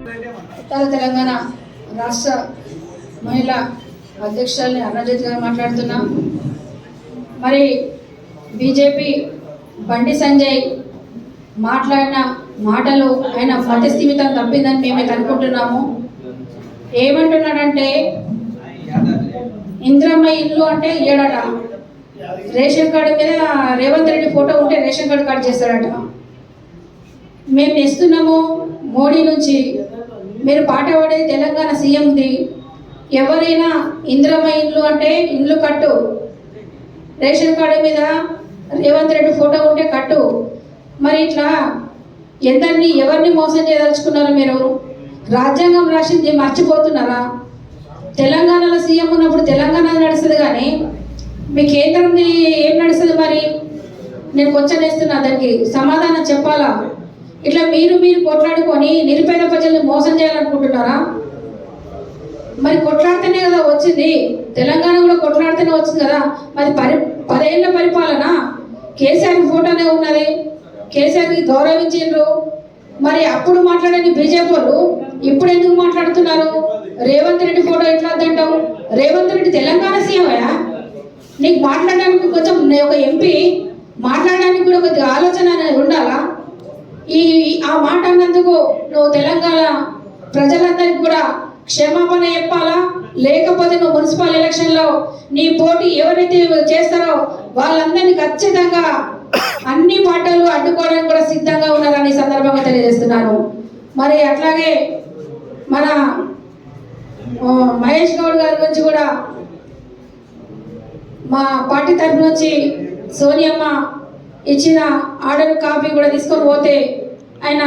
ఉత్తర తెలంగాణ రాష్ట్ర మహిళా అధ్యక్షురాలని అరుణజ్యోతి గారు మాట్లాడుతున్నా. మరి బీజేపీ బండి సంజయ్ మాట్లాడిన మాటలు ఆయన మతస్థిమితం తప్పిందని మేమైతే అనుకుంటున్నాము ఏమంటున్నాడంటే ఇంద్రమ్మ ఇల్లు అంటే ఏడట రేషన్ కార్డు మీద రేవంత్ రెడ్డి ఫోటో ఉంటే రేషన్ కార్డు కార్డు చేస్తాడట. మేము తెస్తున్నాము మోడీ నుంచి మీరు పాట పాడే తెలంగాణ సీఎంది ఎవరైనా ఇంద్రమ్మ ఇల్లు అంటే ఇండ్లు కట్టు. రేషన్ కార్డు మీద రేవంత్ రెడ్డి ఫోటో ఉంటే కట్టు. మరి ఇట్లా ఎందరిని ఎవరిని మోసం చేయదలుచుకున్నారు మీరు? రాజ్యాంగం రాసింది మర్చిపోతున్నారా? తెలంగాణలో సీఎం ఉన్నప్పుడు తెలంగాణ నడుస్తుంది కానీ మీ కేంద్రంది ఏం నడుస్తుంది మరి? నేను క్వశ్చన్ వేస్తున్నా దానికి సమాధానం చెప్పాలా? ఇట్లా మీరు మీరు కొట్లాడుకొని నిరుపేద ప్రజల్ని మోసం చేయాలనుకుంటున్నారా? మరి కొట్లాడితేనే కదా వచ్చింది. తెలంగాణ కూడా కొట్లాడితేనే వచ్చింది కదా. మరి పరి పదేళ్ళ పరిపాలన కేసీఆర్ ఫోటోనే ఉన్నది. కేసీఆర్కి గౌరవించిండ్రు. మరి అప్పుడు మాట్లాడని బీజేపీ వాళ్ళు ఇప్పుడు ఎందుకు మాట్లాడుతున్నారు? రేవంత్ రెడ్డి ఫోటో ఎట్లా వద్దంటావు? రేవంత్ రెడ్డి తెలంగాణ సీఎంయా నీకు మాట్లాడడానికి కొంచెం ఒక ఎంపీ మాట్లాడడానికి కూడా కొద్దిగా ఆలోచన అనేది ఉండాలా? ఈ ఆ మాట అన్నందుకు నువ్వు తెలంగాణ ప్రజలందరికీ కూడా క్షమాపణ చెప్పాలా? లేకపోతే నువ్వు మున్సిపల్ ఎలక్షన్లో నీ పోటీ ఎవరైతే చేస్తారో వాళ్ళందరినీ ఖచ్చితంగా అన్ని పార్టీలు అడ్డుకోవడానికి కూడా సిద్ధంగా ఉన్నారని సందర్భంగా తెలియజేస్తున్నాను. మరి అట్లాగే మన మహేష్ గౌడ్ గారి గురించి కూడా మా పార్టీ తరఫు నుంచి సోనియమ్మ ఇచ్చిన ఆర్డర్ కాపీ కూడా తీసుకొని పోతే ఆయన